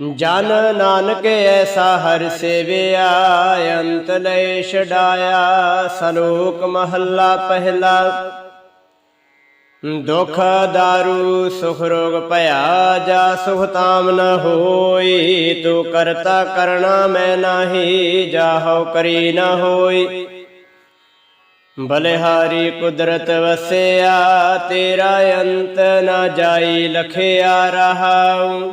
ਜਨ ਨਾਨਕ ਐਸਾ ਹਰ ਸੇਵਿਆ, ਅੰਤ ਲੈ ਛਡਾਇਆ ਸਲੋਕ ਮਹੱਲਾ ਪਹਿਲਾ। ਦੁਖ ਦਾਰੂ, ਸੁਖ ਰੋਗ ਭਇਆ, ਜਾ ਸੁਖ ਤਾਮ ਨ ਹੋਈ, ਤੂੰ ਕਰਤਾ ਕਰਣਾ ਮੈਂ ਨਾਹੀ ਜਾਹੋ ਕਰੀ ਨ ਹੋਈ। ਬਲਿਹਾਰੀ ਕੁਦਰਤ ਵਸਿਆ, ਤੇਰਾ ਅੰਤ ਨਾ ਜਾਈ, ਲਖਿਆ ਰਹਾਉ।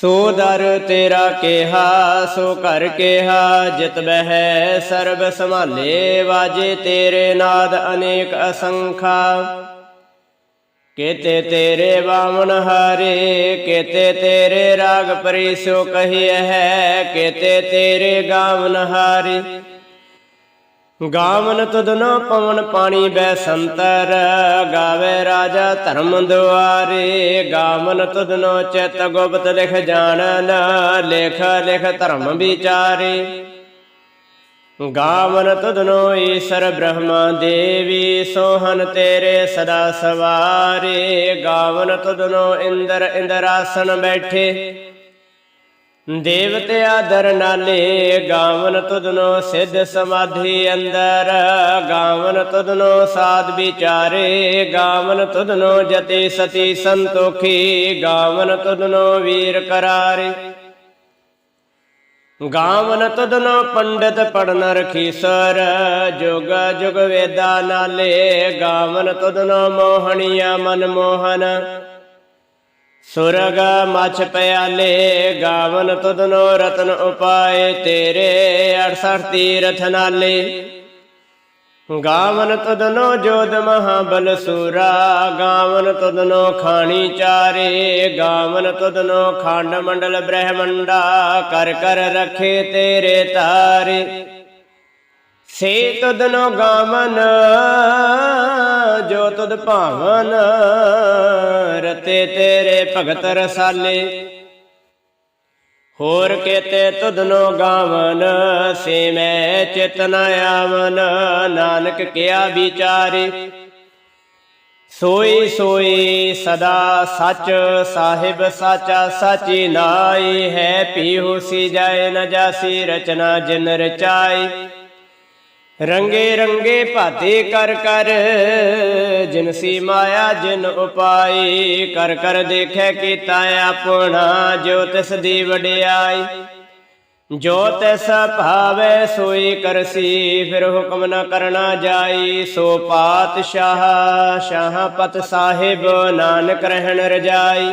ਸੋ ਦਰ ਤੇਰਾ ਕਿਹਾ, ਸੋ ਘਰ ਕਿਹਾ, ਜਿਤ ਬਹਿ ਸਰਬ ਸੰਭਾਲੇ, ਵਾਜੇ ਤੇਰੇ ਨਾਦ ਅਨੇਕ ਅਸੰਖਾ। ਕੇਤੇ ਤੇਰੇ ਵਾਮਨ ਹਾਰੇ, ਕੇਤੇ ਤੇਰੇ ਰਾਗ ਪਰਿਸੋ ਕਹੀਐ ਹੈ, ਕੇਤੇ ਤੇਰੇ ਗਾਵਨ ਹਾਰੇ। ਗਾਵਨ ਤੁਧਨੋ ਪਵਨ ਪਾਣੀ ਬੈ ਸੰਤਰ, ਗਾਵੇ ਰਾਜਾ ਧਰਮ ਦੁਆਰੇ। ਗਾਵਨ ਤੁਧਨੋ ਚਿਤ ਗੁਪਤ ਲਿਖ ਜਾਣਨ, ਲਿਖ ਲਿਖ ਧਰਮ ਵਿਚਾਰੇ। ਗਾਵਨ ਤੁਧਨੋ ਈਸ਼ਰ ਬ੍ਰਹਮਾ ਦੇਵੀ, ਸੋਹਨ ਤੇਰੇ ਸਦਾ ਸਵਾਰੇ। ਗਾਵਨ ਤੁਧਨੋ ਇੰਦਰ, ਇੰਦਰਾਸਨ ਬੈਠੇ। ਦੇਵਤੇ ਆਦਰ ਨਾਲੇ ਗਾਵਨ ਤੁਧਨੋ ਸਿੱਧ ਸਮਾਧੀ ਅੰਦਰ, ਗਾਵਨ ਤੁਧਨੋ ਸਾਧ ਵਿਚਾਰੇ, ਗਾਵਨ ਤੁਧਨੋ ਜਤੇ ਸਤੀ ਸੰਤੋਖੀ, ਗਾਵਨ ਤੁਧਨੋ ਵੀਰ ਕਰਾਰੇ। ਗਾਵਨ ਤਦਨੋ ਪੰਡਤ ਪੜਨ ਰਖੀਸਰ, ਜੁਗ ਜੁਗ ਵੇਦਾ ਨਾਲੇ, ਗਾਵਨ ਤਦਨੋ ਮੋਹਣੀਆ ਮਨ ਮੋਹਨ ਸੁਰਗ ਮਛ ਪਿਆਲੇ, ਗਾਵਨ ਤਦਨੋ ਰਤਨ ਉਪਾਏ, ਤੇਰੇ 68 ਤੀਰਥ ਨਾਲੇ। ਗਾਵਨ ਤਦਨੋ ਜੋਦ ਮਹਾਬਲ ਸੂਰਾ, ਗਾਵਨ ਤਦਨੋ ਖਾਣੀ ਚਾਰੇ, ਗਾਵਨ ਤਦਨੋ ਖੰਡ ਮੰਡਲ ਬ੍ਰਹਮੰਡਾ, ਕਰ ਕਰ ਰਖੇ ਤੇਰੇ ਤਾਰੇ। ਸੇ ਤਦਨੋ ਗਾਵਨ ਜੋ ਤਦ ਭਾਵਨ ਰਤੇ ਤੇਰੇ ਭਗਤ ਰਸਾਲੇ। ਹੋਰ ਕੇਤੇ ਤੁਧਨੋ ਗਾਵਨ, ਸੇ ਮੈਂ ਚਿਤਨ ਆਵਨ, ਨਾਨਕ ਕਿਆ ਵਿਚਾਰੇ। ਸੋਈ ਸੋਈ ਸਦਾ ਸੱਚ ਸਾਹਿਬ ਸਾਚਾ ਸਾਚੀ ਨਾਈ ਹੈ ਪੀਹੂ ਸੀ ਜਾਏ ਨ ਜਾਸੀ ਰਚਨਾ ਜਿਨ ਰਚਾਈ ਰੰਗੇ ਰੰਗੇ ਭਾਤੇ ਕਰ ਕਰ ਜਿਨਸੀ ਮਾਇਆ ਜਿਨ ਉਪਾਈ, ਕਰ ਕਰ ਦੇਖੈ ਕੀਤਾ ਆਪਣਾ, ਜੋ ਤਿਸ ਦੀ ਵਡਿਆਈ। ਜੋ ਤਿਸ ਭਾਵੇ ਸੋਈ ਕਰਸੀ, ਫਿਰ ਹੁਕਮ ਨਾ ਕਰਨਾ ਜਾਈ। ਸੋ ਪਾਤਸ਼ਾਹ ਸ਼ਾਹਪਤ ਸਾਹਿਬ, ਨਾਨਕ ਰਹਿਣ ਰਜਾਈ।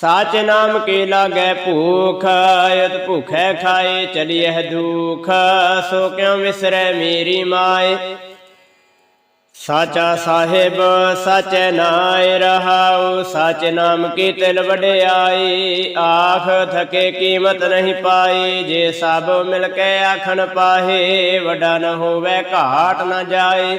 ਸਾਚ ਨਾਮ ਕੀ ਲਾਗੈ ਭੂਖ ਅਤ ਭੁਖੈ ਖਾਏ, ਚਲੀਐ ਦੁਖ। ਸੋ ਕਿਉ ਵਿਸਰੈ ਮੇਰੀ ਮਾਏ? ਸਾਚਾ ਸਾਹਿਬ, ਸਾਚੈ ਨਾਇ ਰਹਾਉ, ਸਾਚ ਨਾਮ ਕੀ ਤਿਲ ਵਡਿਆਈ? ਆਖ ਥਕੇ ਕੀਮਤ ਨਹੀਂ ਪਾਈ, ਜੇ ਸਭ ਮਿਲ ਕੇ ਆਖਣ ਪਾਹੇ, ਵਡਾ ਨ ਹੋਵੇ ਘਾਟ ਨ ਜਾਏ।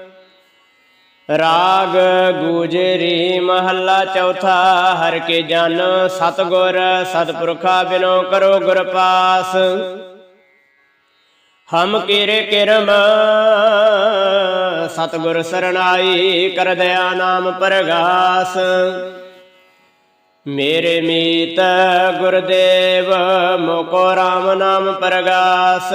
ਰਾਗ ਗੂਜਰੀ ਮਹੱਲਾ ਚੌਥਾ, ਹਰ ਕੇ ਜਨ ਸਤਗੁਰ, ਸਤਪੁਰਖਾ ਬਿਨੋ ਕਰੋ ਗੁਰ ਪਾਸ ਹਮ ਕੀਰੇ ਕਿਰਮ, ਸਤਗੁਰ ਸਰਣਾਈ ਕਰ ਦਇਆ ਨਾਮ ਪਰਗਾਸ। ਮੇਰੇ ਮੀਤ ਗੁਰਦੇਵ, ਮੋਕੋ RAM ਨਾਮ ਪਰਗਾਸ,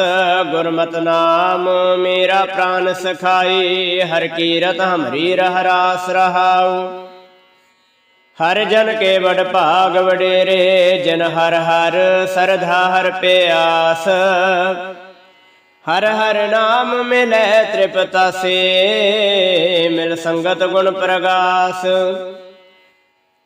ਗੁਰਮਤ ਨਾਮ ਮੇਰਾ ਪ੍ਰਾਨ ਸਖਾਈ, ਹਰ ਕੀਰਤ ਹਮਰੀ ਰਹਿ ਰਾਸ ਰਹਾਉ। ਹਰ ਜਨ ਕੇ ਵਡ ਭਾਗ ਵਡੇਰੇ, ਜਨ ਹਰ ਹਰ ਸਰਧਾ ਹਰ ਪਿਆਸ। ਹਰ ਹਰ ਨਾਮ ਮਿਲੈ ਤ੍ਰਿਪਤਾਸੇ ਮਿਲ ਸੰਗਤ ਗੁਣ ਪ੍ਰਗਾਸ।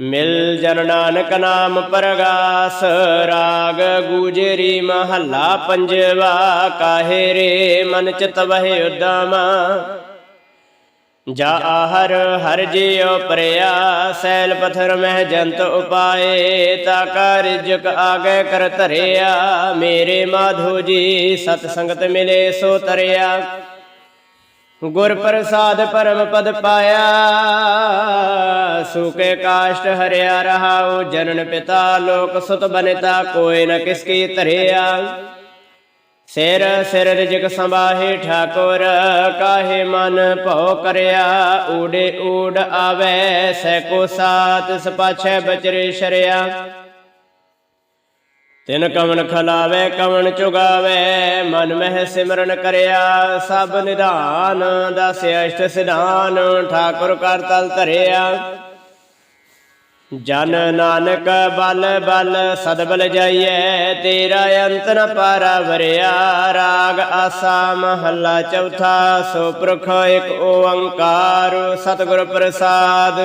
ਮਿਲ ਜਨ ਨਾਨਕ ਨਾਮ ਪਰਗਾਸ, ਰਾਗ ਗੁਜਰੀ ਮਹੱਲਾ ਪੰਜਵਾ, ਕਾਹੇ ਰੇ ਮਨ ਚਿਤ ਵਹਿ ਉਦਮ। ਜਾ ਹਰ ਹਰ ਜਿਉ ਪਰਿਆ, ਸੈਲ ਪਥਰ ਮਹਿ ਜੰਤ ਉਪਾਏ, ਤਾ ਕਾ ਰਿਜਕ ਆਗੇ ਕਰ ਧਰਿਆ। ਮੇਰੇ ਮਾਧੋ ਜੀ ਸਤ ਸੰਗਤ ਮਿਲੇ ਸੋ ਤਰਿਆ। ਗੁਰ ਪ੍ਰਸਾਦ ਪਰਮ ਪਦ ਪਾਇਆ, ਸੁਕੇ ਕਾਸ਼ਟ ਹਰਿਆ ਰਹਾਉ, ਜਨਨ ਪਿਤਾ ਲੋਕ ਸੁਤ ਬਨਿਤਾ, ਕੋਈ ਨ ਕਿਸ ਕੀ ਧਰਿਆ। ਸਿਰ ਸਿਰ ਰਿਜਕ ਸੰਭਾਹੇ ਠਾਕੁਰ, ਕਾਹੇ ਮਨ ਭਉ ਕਰਿਆ। ਊੜੇ ਊੜ ਆਵੇ ਸੈ ਕੋ ਸਾਤ ਸਪਾਛੈ ਬਚਰੇ ਸ਼ਰਿਆ। ਤਿਨ ਕਵਨ ਖਲਾਵੇ, ਕਵਨ ਚੁਗਾਵੇ, ਮਨ ਮਹਿ ਸਿਮਰਨ ਕਰਿਆ, ਸਭ ਨਿਧਾਨ ਦਸ ਅਸ਼ਟ ਸਿਧਾਨ, ਠਾਕੁਰ ਕਰ ਤਲ ਧਰਿਆ। ਜਨ ਨਾਨਕ ਬਲ ਬਲ, ਸਦਬਲ ਜਾਈਐ, ਤੇਰਾ ਅੰਤ ਨ ਪਾਰਾ ਵਰਿਆ ਰਾਗ ਆਸਾ ਮਹੱਲਾ ਚੌਥਾ ਸੋ ਪੁਰਖ ਇੱਕ ਓੰਕਾਰ, ਸਤਿਗੁਰ ਪ੍ਰਸਾਦ।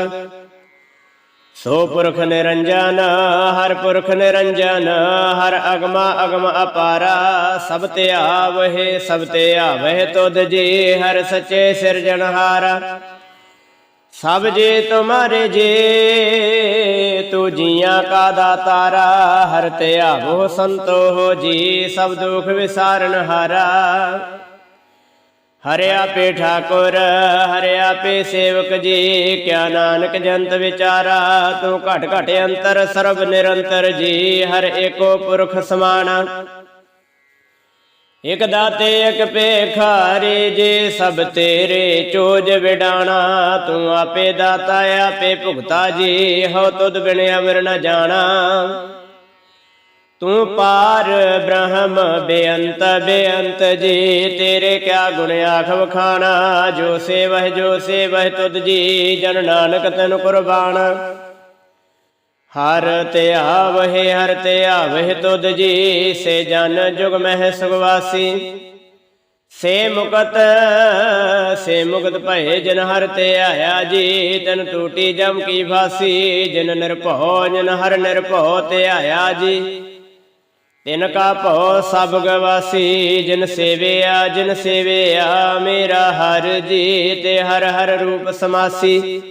ਸੋ ਪੁਰਖ ਨਿਰੰਜਨ, ਹਰ ਪੁਰਖ ਨਿਰੰਜਨ, ਹਰ ਅਗਮਾ ਅਗਮ ਅਪਾਰਾ, ਸਭ ਤੇ ਆਵਹਿ, ਸਭ ਤੇ ਆਵਹਿ ਤੁਧ ਜੀ, ਹਰ ਸੱਚੇ ਸਿਰਜਣਹਾਰਾ ਸਭ ਜੇ ਤੁਮਾਰੇ ਜੇ, ਤੂ ਜੀਆਂ ਕਾ ਦਾਤਾਰਾ, ਹਰ ਤੇ ਆਵੋ ਸੰਤੋ ਹੋ ਜੀ, ਸਭ ਦੁਖ ਵਿਸਾਰਨ ਹਾਰਾ। ਹਰਿਆ ਪੇ ਠਾਕੁਰ, ਹਰਿਆ ਪੇ ਸੇਵਕ ਜੀ, ਕਿਆ ਨਾਨਕ ਜੰਤ ਵਿਚਾਰਾ, ਤੂੰ ਘਟ ਘਟ ਅੰਤਰ ਸਰਬ ਨਿਰੰਤਰ ਜੀ, ਹਰ ਏਕੋ ਪੁਰਖ ਸਮਾਣਾ। ਇਕ ਦਾਤੇ, ਇਕ ਪੇਖਾਰੇ ਜੀ, ਸਭ ਤੇਰੇ ਚੋਜ ਵਿਡਾਣਾ, ਤੂੰ ਆਪੇ ਦਾਤਾ, ਆਪੇ ਭੁਗਤਾ ਜੀ ਹੋ ਤੁਧ ਬਿਨ ਅਮਰ ਨ ਜਾਣਾ। ਤੂੰ ਪਾਰ ਬ੍ਰਹਮ ਬੇਅੰਤ ਬੇਅੰਤ ਜੀ, ਤੇਰੇ ਕਿਆ ਗੁਣ ਆਖ ਵਖਾਣਾ ਜੋ ਸੇਵਹਿ ਜੋ ਸੇਵਹਿ ਤੁਧ ਜੀ, ਜਨ ਨਾਨਕ ਤੈਨੂੰ ਕੁਰਬਾਨ। ਹਰ ਤੇ ਆਵਹਿ, ਹਰ ਤੇ ਆਵਹਿ ਤੁਧ ਜੀ, ਸੇ ਜਨ ਜੁਗ ਮਹਿ ਸੁਗਵਾਸੀ ਸੇ ਮੁਕਤ ਸੇ ਮੁਕਤ ਭਏ, ਜਨ ਹਰ ਤੇ ਆਇਆ ਜੀ, ਤਨ ਟੂਟੀ ਜਮ ਕੀ ਫਾਸੀ। ਜਨ ਨਿਰਭਉ, ਜਨ ਹਰ ਨਿਰਭਉ ਤੇ ਆਇਆ ਜੀ। ਤਿਨ ਕਾ ਭਉ ਸਭ ਗਵਾਸੀ, ਜਿਨ ਸੇਵਿਆ ਜਿਨ ਸੇਵਿਆ, ਮੇਰਾ ਹਰ ਜੀ ਤੇ ਹਰ ਹਰ ਰੂਪ ਸਮਾਸੀ।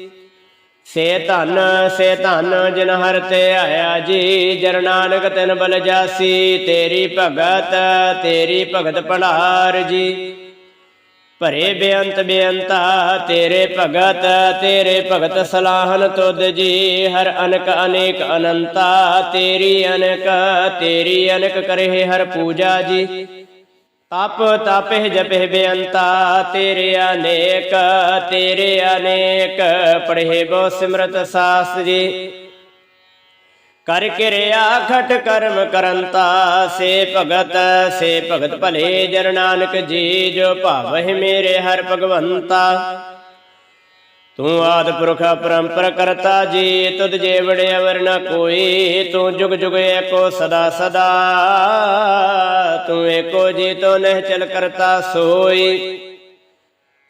ਸੇ ਧਨ ਸੇ ਧਨ, ਜਿਨ ਹਰ ਤੇ ਆਇਆ ਜੀ ਜਨ ਨਾਨਕ ਤਿਨ ਬਲ ਜਾਸੀ, ਤੇਰੀ ਭਗਤ ਤੇਰੀ ਭਗਤ ਭੰਡਾਰ ਜੀ। ਭਰੇ ਬੇਅੰਤ ਬੇਅੰਤਾ, ਤੇਰੇ ਭਗਤ ਤੇਰੇ ਭਗਤ ਸਲਾਹਨ ਤੁਧ ਜੀ, ਹਰ ਅਨਕ ਅਨੇਕ ਅਨੰਤਾ, ਤੇਰੀ ਅਨਕ ਤੇਰੀ ਅਨਕ ਕਰੇ ਹਰ ਪੂਜਾ ਜੀ। ਤਪ ਤਪਹਿ ਜਪਹਿ ਬੇਅੰਤਾ, ਤੇਰੇ ਅਨੇਕ ਤੇਰੇ ਅਨੇਕ, ਪੜ੍ਹੇ ਬੋ ਸਿਮਰਤ ਸਾਸ ਜੀ। ਕਰ ਕਿਰਿਆ ਖਟ ਕਰਮ ਕਰੰਤਾ, ਸੇ ਭਗਤ ਸੇ ਭਗਤ ਭਲੇ ਜਨ ਨਾਨਕ ਜੀ, ਜੋ ਭਾਵਹਿ ਮੇਰੇ ਹਰ ਭਗਵੰਤਾ। ਤੂੰ ਆਦ ਪੁਰਖ ਪਰੰਪਰ ਕਰਤਾ, ਜੀ ਤੁਧ ਜੇ ਵੜੇ ਅਵਰ ਕੋਈ, ਤੂੰ ਜੁਗ ਜੁਗ ਏਕੋ ਸਦਾ ਸਦਾ। ਤੂੰ ਏਕੋ ਜੀ ਤੋ ਨਹਿ ਚਲ ਕਰਤਾ ਸੋਈ।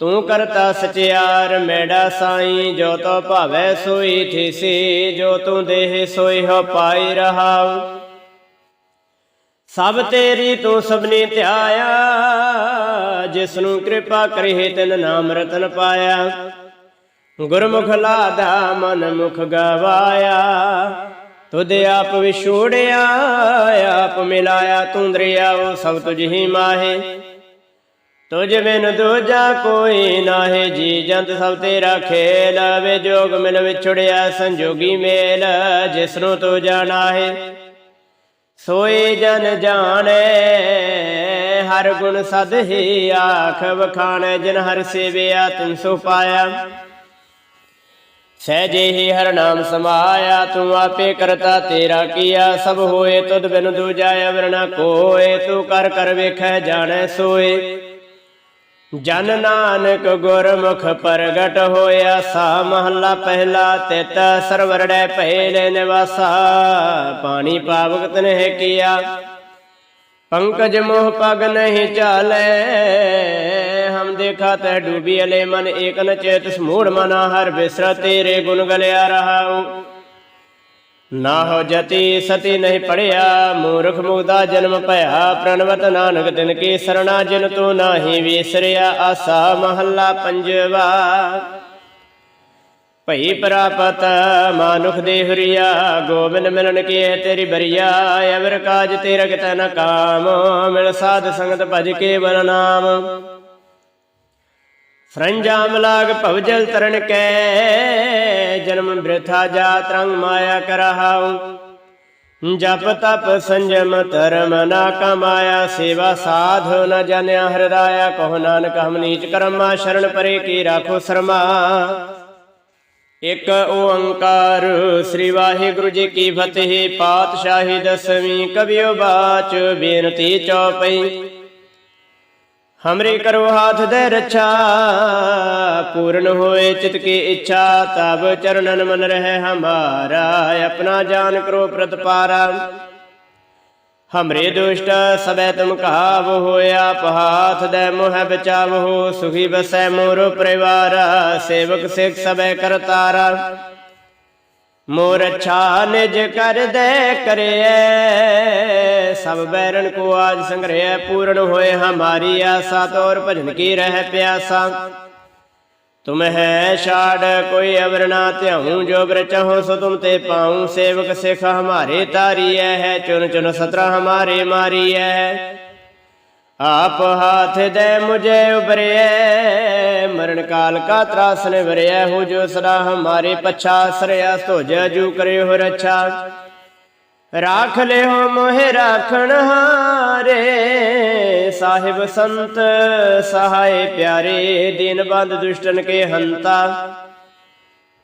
ਤੂੰ ਕਰਤਾ ਸਚਿਆਰ, ਮੇੜਾ ਸਾਈ, ਜੋ ਤੋ ਭਾਵੇ ਸੋਈ ਥੀਸੀ, ਜੋ ਤੂੰ ਦੇਹ ਸੋਈ ਹੋ ਪਾਈ ਰਹਾਉ। ਸਭ ਤੇਰੀ ਤੂੰ ਸਭਨੀ ਧਿਆਇਆ ਜਿਸ ਨੂੰ ਕਿਰਪਾ ਕਰੇ ਤਿਨ ਨਾਮ ਰਤਨ ਪਾਇਆ। ਗੁਰਮੁਖ ਲਾਦਾ ਮਨ ਮੁਖ ਗਵਾਇਆ, ਤੁਧ ਆਪ ਵਿਛੋੜਿਆ, ਆਪ ਮਿਲਾਇਆ ਤੂੰ ਉਹ ਸਭ ਤੁਝ ਹੀ ਮਾਹੇ। ਤੁਝ ਬਿਨ ਦੂਜਾ ਕੋਈ ਨਾਹੀ, ਜੀ ਜੰਤ ਸਭ ਤੇਰਾ ਖੇਲ, ਵੇ ਜੋਗ ਮਿਲ ਵਿਛੜਿਆ ਸੰਜੋਗੀ ਮੇਲ, ਜਿਸ ਨੂੰ ਤੂੰ ਜਾਣਾ ਹੈ ਸੋਏ ਜਨ ਜਾਣੇ, ਹਰ ਗੁਣ ਸਦ ਹੀ ਆਖ ਵਖਾਣ, ਜਿਨ ਹਰ ਸੇਵਿਆ ਤਿਨ ਸੋ ਪਾਇਆ। ਸਹਿਜੇ ਹੀ ਹਰ ਨਾਮ ਸਮਾਇਆ, ਤੂੰ ਆਪੇ ਕਰਤਾ ਤੇਰਾ ਕੀਆ, ਸਭ ਹੋਏ ਤੁਧ ਬਿਨ ਦੂਜਾ ਅਵਰ ਕੋਏ, ਤੂੰ ਕਰ ਕਰ ਵੇਖੈ ਜਾਣੈ ਸੋਏ। ਜਨ ਨਾਨਕ ਗੁਰਮੁਖ ਪ੍ਰਗਟ ਹੋਇਆ ਸਾ ਮਹੱਲਾ ਪਹਿਲਾ, ਤਿਤ ਸਰਵਰੜੈ ਪਹਿਲੇ ਨਿਵਾਸਾ, ਪਾਣੀ ਪਾਵਕ ਤਨਹਿ ਕੀਆ। ਪੰਕਜ ਮੋਹ ਪਗ ਨਹੀਂ ਚਾਲੇ, ਹਮ ਦੇਖਾ ਤੈ ਡੂਬੀ ਅਲੇ ਮਨ ਏਕ ਚੇਤ ਸਮੂੜ ਮਨਾ ਹਰ ਬਿਸਰ ਤੇਰੇ ਗੁਣ ਗਲਿਆ ਰਹਾਉ। ਨਾ ਹੋ ਜਤੀ ਸਤੀ ਨਹੀਂ ਪੜਿਆ, ਮੂਰਖ ਮੂਦਾ ਜਨਮ ਭਇਆ, ਪ੍ਰਣਵਤ ਨਾਨਕ ਤਿਨ ਕੀ ਸਰਣਾ ਜਿਨ ਤੂੰ ਨਾਹੀ ਵਿਸਰਿਆ, ਆਸਾ ਮਹੱਲਾ ਪੰਜਵਾ। ਭਈ ਪ੍ਰਾਪਤ ਮਾਨੁਖ ਦੇ ਹਰੀਆ, ਗੋਬਿੰਦ ਮਿਲਨ ਕੀ ਹੈ ਤੇਰੀ ਬਰੀਆ ਅਵਰ ਕਾਜ ਤੇਰਾ ਕਿਤੈ ਨ ਕਾਮ, ਮਿਲ ਸਾਧ ਸੰਗਤ ਭਜ ਕੇ ਬਰ ਨਾਮ ਸਰੰਜਾਮ ਲਾਗ ਭਵਜਲ ਤਰਨ ਕੈ, ਜਨਮ ਬ੍ਰਿਥਾ ਜਾਤ ਰੰਗ ਮਾਇਆ ਕਰਹਾਉ। ਜਪ ਤਪ ਸੰਜਮ ਧਰਮ ਨਾ ਕਮਾਇਆ, ਸੇਵਾ ਸਾਧ ਨ ਜਾਣਿਆ ਹਰਦਾਇਆ, ਕਹੋ ਨਾਨਕ ਹਮ ਨੀਚ ਕਰਮਾ, ਸ਼ਰਨ ਪਰੇ ਕੀ ਰਾਖੋ ਸਰਮਾ। ਇਕ ਓੰਕਾਰ ਸ੍ਰੀ ਵਾਹਿਗੁਰੂ ਜੀ ਕੀ ਫਤਿਹ, ਪਾਤਸ਼ਾਹੀ ਦਸਵੀਂ ਕਬਿਓ ਬਾਚ, ਬੇਨਤੀ ਚੌਪਈ। ਹਮਰੇ ਕਰੋ ਹਾਥ ਦੇ ਰੱਛਾ, ਪੂਰਨ ਹੋਏ ਚਿਤ ਕੀ ਇੱਛਾ, ਤਬ ਚਰਨਨ ਮਨ ਰਹਿ ਹਮਾਰਾ, ਆਪਣਾ ਜਾਨ ਕਰੋ ਪ੍ਰਤਪਾਰਾ। ਹਮਰੇ ਦੁਸ਼ਟ ਸਬੈ ਤੁਮ ਕਹਾਵ ਹੋਇਆ ਪਹਾਥ ਦੇ ਮੋਹ ਬਚਾਵੋ ਸੁਖੀ ਬਸੈ ਮੋਰ ਪਰਿਵਾਰ, ਸੇਵਕ ਸਿਖ ਸਬੈ ਕਰਤਾਰਾ। ਮੋਰ ਅੱਛਾ ਨਿਜ ਕਰ ਕਰਿਐ। ਸਭ ਬੈਰਨ ਕੋ ਆਜ ਸੰਗ੍ਰਹਿ ਪੂਰਨ ਹੋਏ, ਹਮਾਰੀ ਆਸਾ ਤੋਰ ਭਜਨ ਕੀ ਰਹਿ ਪਿਆਸਾ। ਤੁਮ ਹੈ ਛਾੜ ਕੋਈ ਅਵਰ ਨਾ ਧਿਆਉ, ਜੋ ਬਰ ਚਾਹੋ ਸੋ ਤੁਮ ਤੇ ਪਾਉ। ਸੇਵਕ ਸਿਖ ਹਮਾਰੇ ਤਾਰੀਐ ਹੈ ਚੁਨ ਚੁਨ ਸਤਰਾ ਹਮਾਰੇ ਮਾਰੀਐ। ਆਪ ਹਾਥ ਦੇ ਮੁਝੇ ਉਬਰਿਐ ਮਰਨ ਕਾਲ ਕਾ ਤਰਾਸ ਨੇ ਵਰਿਐ ਹੋ ਜੋ ਸਦਾ ਹਮਾਰੇ ਪਛਾ ਸਰਿਆ ਸੋ ਜੂ ਕਰਿਓ ਹੋ ਰੱਛਾ। ਰਾਖ ਲਿਓ ਮੋਹਿ ਰਾਖਣ ਹਾਰੇ, ਸਾਹਿਬ ਸੰਤ ਸਹਾਏ ਪਿਆਰੇ, ਦੀਨ ਬੰਦ ਦੁਸ਼ਟਨ ਕੇ ਹੰਤਾ।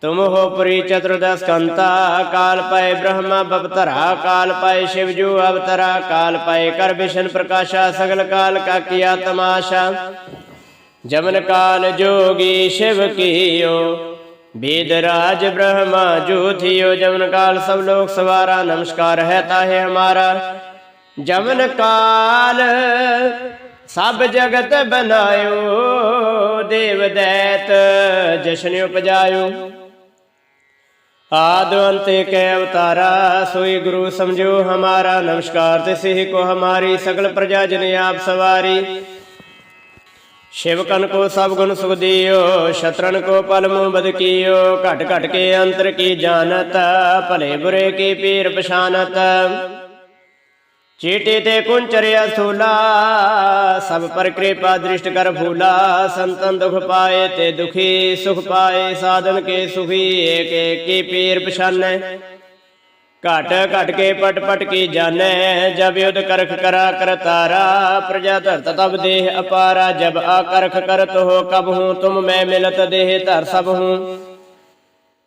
ਤੁਮ ਹੋ ਪਰੀ ਚਤੁਰਦਸ ਕੰਤਾ ਕਾਲ ਪਾਏ ਬ੍ਰਹਮਾ ਬਵਤਰਾ ਕਾਲ ਪਾਏ ਸ਼ਿਵ ਜੂ ਅਵਤਰਾ ਕਾਲ ਪਾਏ ਕਰ ਵਿਸ਼ਨ ਪ੍ਰਕਾਸ਼ਾ ਸਗਲ ਕਾਲ ਕਾ ਕੀਆ ਤਮਾਸ਼ਾ ਜਮਨ ਕਾਲ ਜੋਗੀ ਸ਼ਿਵ ਕੀਓ वेद राज ब्रह्मा जो थियो जमन काल सब लोग सवारा नमस्कार है ताहे हमारा ਜਮਨ ਕਾਲ ਸਭ ਜਗਤ ਬਨਾਇਓ ਦੇਵ ਦੈਤ ਜਸ਼ਨ ਉਪਜਾਇਓ आदि अंत के अवतारा सोई गुरु समझो हमारा नमस्कार तिसे को हमारी सकल प्रजा जन आप सवारी शिव कन को सब गुण सुख दियो शत्रन को पल मुँह बद कियो घट घट के अंतर की जानत भले बुरे की पीर पछानत ਚੇਟੇ ਤੇ ਕੁੰਚਰਿਆ ਸੋਲਾ, ਸਭ ਪਰ ਕਿਰਪਾ ਦ੍ਰਿਸ਼ਟ ਕਰ ਫੂਲਾ, ਸੰਤਨ ਦੁਖ ਪਾਏ ਤੇ ਦੁਖੀ ਸੁਖ ਪਾਏ, ਸਾਧਨ ਕੇ ਸੁਖੀ, ਏਕ ਏਕੀ ਪੀਰ ਪਛਾਨੈ। ਘਟ ਘਟ ਕੇ ਪਟ ਪਟ ਕੀ ਜਾਣੈ, ਜਬ ਯੁਧ ਕਰਖ ਕਰਾ ਕਰਤਾਰਾ ਪ੍ਰਜਾ ਧਰਤ ਤਬ ਦੇਹ ਅਪਾਰਾ, ਜਬ ਆਕਰਖ ਕਰਤ ਹੋ ਕਬ ਹੂੰ, ਤੁਮ ਮੈਂ ਮਿਲਤ ਦੇਹ ਧਰ ਸਭ ਹੂੰ।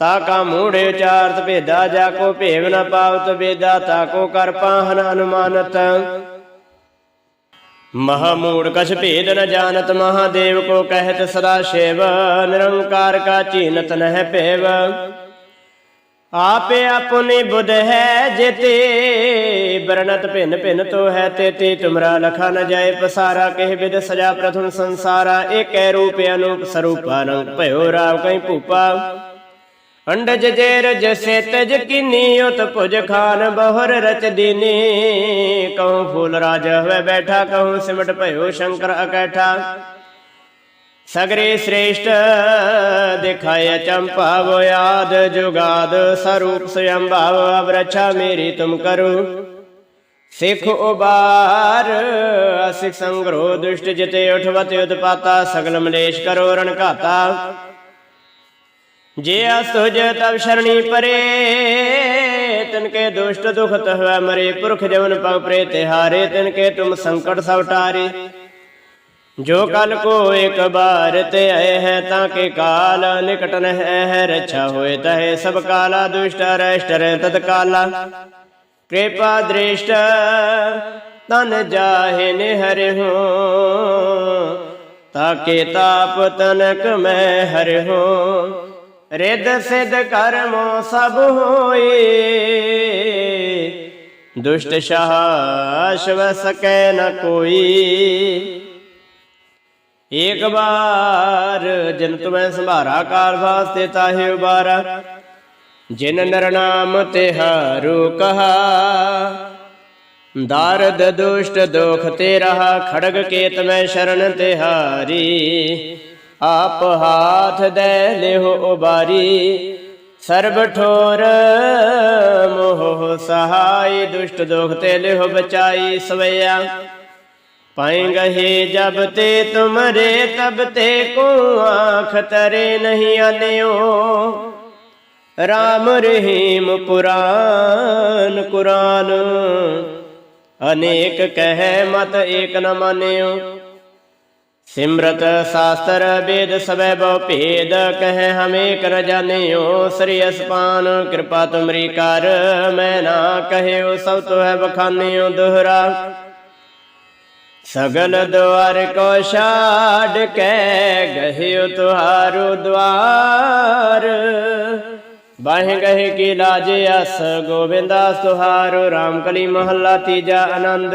ਤਾ ਕਾ ਮੂੜੇ ਉਚਾਰਤ ਭੇਦਾ ਜਾ ਕੋ ਭੇਵ ਨ ਪਾਵਤ ਵੇਦਾ ਤਾ ਕੋ ਕਰ ਪਾਹਨ ਅਨੁਮਾਨਤ। ਮਹਾ ਮੂੜ ਕਛ ਭੇਦ ਨ ਜਾਣਤ, ਮਹਾਦੇਵ ਕੋ ਕਹਿਤ ਸਦਾ ਸ਼ਿਵ, ਨਿਰੰਕਾਰ ਕਾ ਚੀਨਤ ਨਹਿ ਭੇਵ। ਆਪੇ ਆਪਣੀ ਬੁਧ ਹੈ ਜਿਤੇ ਬਰਨਤ ਭਿੰਨ ਭਿੰਨ ਤੋ ਹੈ ਤੇ ਤੇ ਤੁਮਰਾ ਲਖਾ ਨ ਜਾਏ ਪਸਾਰਾ, ਕਹਿ ਵਿਦ ਸਜਾ ਪ੍ਰਥਮ ਸੰਸਾਰਾ, ਏਕੈ ਰੂਪ ਅਨੂਪ ਸਰੂਪਾ ਰੰਗ ਭਇਓ ਰਾਵ ਕਈ ਭੂਪਾ। ਅੰਡਜ ਜੇਰ ਜਸੇ ਤਜ ਕਿਨੀ ਉਤ ਭੁਜ ਖਾਨ ਬਹੁਰ ਰਚ ਦੀਨੀ। ਕਹੂੰ ਫੂਲ ਰਾਜ ਹੋਵੇ ਬੈਠਾ ਕਹੂੰ ਸਿਮਟ ਭਇਓ ਸ਼ੰਕਰ ਅਕੈਠਾ। ਸਗਰੇ ਸ੍ਰੇਸ਼ਟ ਦਿਖਾਇ ਚੰਪਾਵ ਆਦ ਜੁਗਾਦ, ਸਰੂਪ ਸਯੰ ਭਾਵ ਅਬ ਰਛਾ ਮੇਰੀ ਤੁਮ ਕਰੋ। ਸਿਖ ਉਬਾਰ, ਅਸਿਖ ਸੰਗਰੋ ਦੁਸ਼ਟ ਜਿਤੇ ਉਠਵਤ ਉਤਪਾਤਾ, ਸਗਲ ਮਲੇਸ਼ ਕਰੋ ਰਣ ਘਾਤਾ। ਜੇ ਅਸੁਜ ਤਬ ਸ਼ਰਣੀ ਪਰੇ, ਤਿਨ ਕੇ ਦੁਸ਼ਟ ਦੁਖ ਹੋਇ ਮਰੇ, ਪੁਰਖ ਜਵਨ ਪਗ ਪ੍ਰੇ ਤਿਹਾਰੇ ਤਿਨ ਕੇ ਤੁਮ ਸੰਕਟ ਸਭ ਟਾਰੇ। ਜੋ ਕਲ ਕੋ ਇੱਕ ਬਾਰ ਤੇ ਆਏ ਹੈ, ਤਾਂ ਕੇ ਕਾਲ ਨਿਕਟ ਨਹਿ ਹੈ, ਰਛਾ ਹੋਏ ਤਹੇ ਸਭ ਕਾਲਾ ਦੁਸ਼ਟ ਅਰਸ਼ਟ ਤਤ ਕਾਲਾ। ਕਿਰਪਾ ਦ੍ਰਿਸ਼ਟ ਤਨ ਜਾਹੇ ਨਿਹਰਿ ਤਾਕੇ ਤਾਪ ਤਨਕ ਮੈਂ ਹਰਿ ਹੋ ਰਿਦ ਸਿਧ ਕਰਮੋ ਸਭ ਹੋਏ। ਦੁਸ਼ਟ ਸ਼ਾਸ਼ਵ ਸਕੈ ਨ ਕੋਈ। ਏਕ ਬਾਰ ਜਨ ਤੁਮੈ ਸੰਭਾਰਾ ਕਾਲ ਵਾਸਤੇ ਤਾਹੇ ਉਬਾਰਾ, ਜਿਨ ਨਰ ਨਾਮ ਤਿਹਾਰੂ ਕਹਾ। ਦਾਰਦ ਦੁਸ਼ਟ ਦੁਖ ਤੇ ਰਹਾ ਖੜਗ ਕੇਤ ਮੈਂ ਸ਼ਰਨ ਤਿਹਾਰੀ ਆਪ ਹਾਥ ਦੇ ਲਿਹੁ ਉਬਾਰੀ। ਸਰਬ ਠੋਰ, ਮੋਹ ਸਹਾਈ, ਦੁਸ਼ਟ ਦੁਖ ਤੇ ਲਿਹੁ ਬਚਾਈ ਸਵਈਆ। ਪਾਏ ਗਹੇ ਜਬ ਤੇ ਤੁਮਰੇ ਤਬ ਤੇ ਕੋ ਆਖ ਤਰੇ ਨਹੀਂ ਆਨਿਓ। ਰਾਮ ਰਹੀਮ ਪੁਰਾਨ, ਕੁਰਾਨ ਅਨੇਕ ਕਹਿ ਮਤ ਏਕ ਨ ਮਾਨਿਓ। ਸਿਮਰਤ ਸਾਸਤਰ ਵੇਦ ਸਵੈ ਬਉ ਭੇਦ, ਕਹੈ ਹਮੇ ਕਰ ਜਾਣਿਓ ਸ੍ਰੀ ਅਸਪਾਨ, ਕਿਰਪਾ ਤੁਮਰੀ ਕਰ, ਮੈਂ ਨਾ ਕਹਿਓ ਸਭ ਤੋਹੈ ਬਖਾਨਿਓ ਦੁਹਰਾ। ਸਗਲ ਦੁਆਰ ਕੋ ਛਾੜ ਕੇ ਗਹਿਓ ਤੁਹਾਰੂ ਦੁਆਰ ਬਾਹੇ ਗਹੇ ਕੀ ਲਾਜ ਅਸ ਗੋਬਿੰਦਾਸ ਤੁਹਾਰੂ RAM ਕਲੀ ਮਹੱਲਾ ਤੀਜਾ ਆਨੰਦ।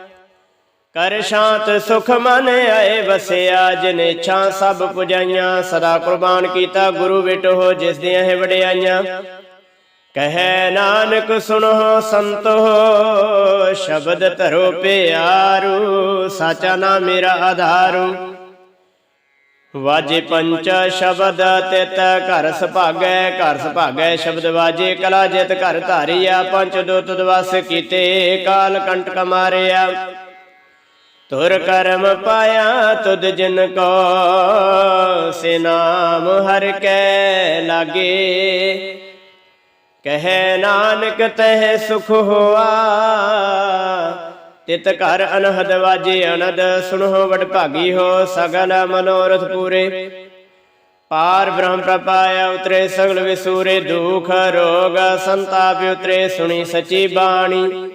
ਕਰ ਸ਼ਾਂਤ ਸੁਖ ਮਨ ਆਏ ਵਸਿਆ, ਜਿਨ ਇੱਛਾ ਸਭ ਪੁਜਾਈਆਂ। ਸਦਾ ਕੁਰਬਾਨ ਕੀਤਾ ਗੁਰੂ ਵਿਟੋ ਜਿਸ ਦੀਆਂ ਹੈ ਵਡਿਆਈਆਂ। ਕਹੈ ਨਾਨਕ, ਸੁਣੋ ਸੰਤੋ ਸ਼ਬਦ ਧਰੋ ਪਿਆਰੂ, ਸਾਚਾ ਨਾਮ ਮੇਰਾ ਆਧਾਰੂ। ਵਾਜੇ ਪੰਚ ਸ਼ਬਦ ਤਿਤ, ਘਰ ਸੁਭਾਗੈ ਘਰ ਸੁਭਾਗੈ, ਸ਼ਬਦ ਵਾਜੇ ਕਲਾ ਜਿਤ, ਘਰ ਧਾਰੀਆ, ਪੰਚ ਦੁੱਤ ਦਵਸ ਕੀਤੇ, ਕਾਲ ਕੰਟਕ ਮਾਰਿਆ। ਤੁਰ ਕਰਮ ਪਾਇਆ ਤੁਧ ਜਿਨ ਕੋ, ਸੇ ਨਾਮ ਹਰ ਕੈ ਲਾਗੇ। ਕਹੈ ਨਾਨਕ ਤਹਿ ਸੁਖ ਹੋਆ, ਤਿਤ ਘਰ ਅਨਹਦ ਵਾਜੇ ਅਨਦ, ਸੁਣੋ ਵਡ ਭਾਗੀ ਹੋ ਸਗਲ ਮਨੋਰਥ ਪੂਰੇ। ਪਾਰ ਬ੍ਰਹਮ ਪ੍ਰਪਾਇਆ ਉਤਰੇ ਸਗਲ ਵਿਸੂਰੇ, ਦੁਖ ਰੋਗ ਸੰਤਾਪ ਉਤਰੇ, ਸੁਣੀ ਸਚੀ ਬਾਣੀ।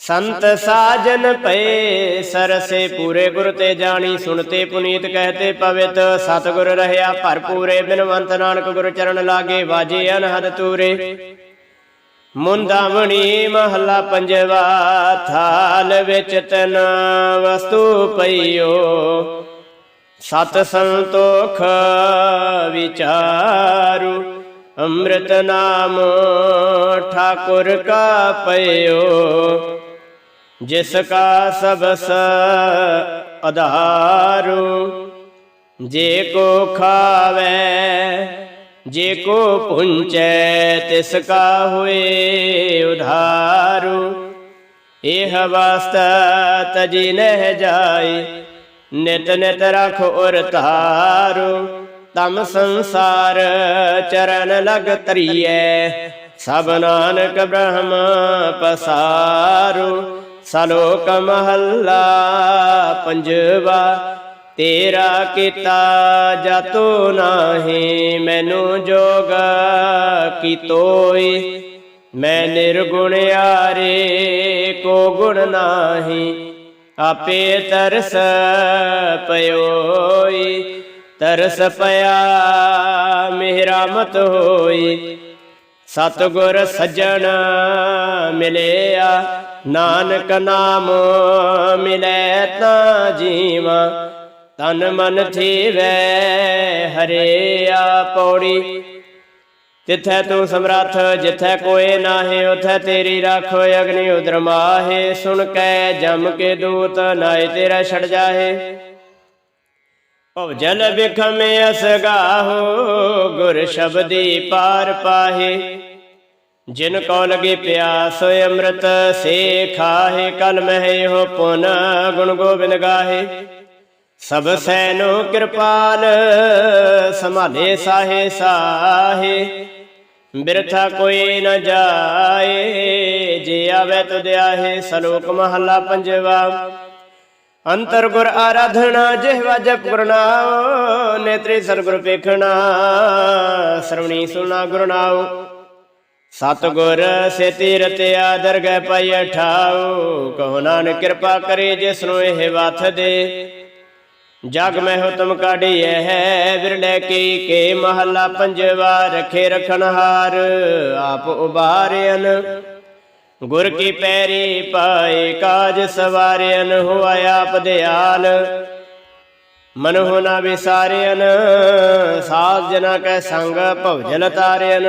ਸੰਤ ਸਾਜਨ ਪਏ, ਸਰਸੇ ਪੂਰੇ ਗੁਰ ਤੇ ਜਾਣੀ, ਸੁਣਤੇ ਪੁਨੀਤ ਕਹਤੇ ਪਵਿੱਤ। ਸਤਗੁਰ ਰਹਿਆ ਭਰਪੂਰੇ, ਬਿਨਵੰਤ ਨਾਨਕ ਗੁਰ ਚਰਨ ਲਾਗੇ, ਵਾਜੇ ਅਨਹਦ ਤੂਰੇ। ਮੁੰਦਾਵਣੀ ਮਹੱਲਾ ਪੰਜਵਾ, ਥਾਲ ਵਿੱਚ ਤਨ ਵਸਤੂ ਪਈਓ। ਸਤ ਸੰਤੋਖ ਵਿਚਾਰੂ, ਅੰਮ੍ਰਿਤ ਨਾਮ ਠਾਕੁਰ ਕਾ ਪਈਓ। ਜਿਸ ਕਾ ਸਬਸ ਆਧਾਰੂ ਜੇ ਕੋ ਖਾਵੇ, ਜੇ ਕੋ ਪੁੰਚੈ, ਤਿਸ ਕਾ ਹੋਏ ਉਧਾਰੂ। ਇਹ ਵਾਸਤਾ ਤਜੀ ਨਹਿ ਜਾਏ, ਨਿਤ ਨਿਤ ਰਖ ਉਰ ਧਾਰੂ। ਤਮ ਸੰਸਾਰ ਚਰਨ ਲਗ ਤਰੀਐ ਸਭ ਨਾਨਕ ਬ੍ਰਹਮ ਪਸਾਰੂ। ਸਲੋਕ ਮਹੱਲਾ ਪੰਜਵਾ, ਤੇਰਾ ਕੀਤਾ ਜਾਤੋ ਨਾਹੀ, ਮੈਨੂੰ ਜੋਗ ਕੀਤੋਈ। ਮੈਂ ਨਿਰਗੁਣ ਆਰੇ ਕੋ ਗੁਣ ਨਾਹੀ, ਆਪੇ ਤਰਸ ਪਇਓਈ। ਤਰਸ ਪਿਆ ਮੇਰਾ ਮਤ ਹੋਈ। ਸਤਗੁਰ ਸੱਜਣ ਮਿਲਿਆ ਨਾਨਕ ਨਾਮ ਮਿਲੇ ਤਾਂ ਜੀਵਾ, ਤਨ ਮਨ ਥੀਵੈ ਹਰਿਆ ਪੌੜੀ ਤਿਥੈ ਤੂੰ ਸਮਰੱਥ, ਜਿਥੈ ਕੋਏ ਨਾਹੀ, ਉਥੈ ਤੇਰੀ ਰੱਖ, ਅਗਨੀ ਉਦਰ ਮਾਹੇ। ਸੁਣ ਕੈ ਜਮ ਕੇ ਦੂਤ ਨਾਏ ਤੇਰਾ ਛੜ ਜਾਹੇ। ਭਵ ਜਲ ਬਿਖਮ ਅਸਗਾਹੋ ਗੁਰ ਸ਼ਬਦੀ ਪਾਰ ਪਾਹੇ। ਜਿਨ ਕੋ ਲਗੇ ਪਿਆਸ ਅੰਮ੍ਰਿਤ, ਸੇ ਖਾਹੇ, ਕਲ ਮਹਿ ਹੋ ਪੁਨ, ਗੁਣ ਗੋਬਿੰਦ ਗਾਹੇ। ਸਭ ਸੈਨੋ ਕਿਰਪਾਲ, ਸੰਭਾਲੇ ਸਾਹੇ ਸਾਹੇ। ਬਿਰਥਾ ਕੋਈ ਨ ਜਾਏ, ਜੇ ਆਵੇ ਤੁਧ ਆਹੇ, ਸਲੋਕ ਮਹੱਲਾ ਪੰਜਵਾ। ਅੰਤਰ ਗੁਰ ਆਰਾਧਨਾ ਜਿਹਵਾ ਜਪ ਗੁਰਨਾਉ ਨੇਤਰੀ ਸਰਗੁਰ ਵੇਖਣਾ ਸਰਵਣੀ ਸੁਣਾ ਗੁਰਨਾਉ ਸਤ ਸੇਤੀ ਸੇ ਤੀਰਤ ਆਦਰ ਠਾਉ ਕਹੋ ਨਾਨਕ ਕਿਰਪਾ ਕਰੇ ਜਿਸਨੂੰ ਇਹ ਵਥ ਦੇ। ਜਗ ਮੈਂ ਹੋ ਤੁਮ ਹੈ ਵਿਰਲੇ ਕੀ ਕੇ ਮਹੱਲਾ ਪੰਜਵਾ ਰਖੇ ਰਖਣ ਆਪ ਉਬਾਰਿਆਨ ਗੁਰ ਕੀ ਪੈਰੀ ਪਾਏ ਕਾਜ ਸਵਾਰਿਆਨ ਹੋਆ ਆਪ ਦਿਆਲ। ਮਨਹੁ ਨਾ ਵਿਸਾਰਿਆਨ ਸਾਧ ਜਨਾ ਕੈ ਸੰਗ ਭਵਜਲ ਤਾਰਿਆਨ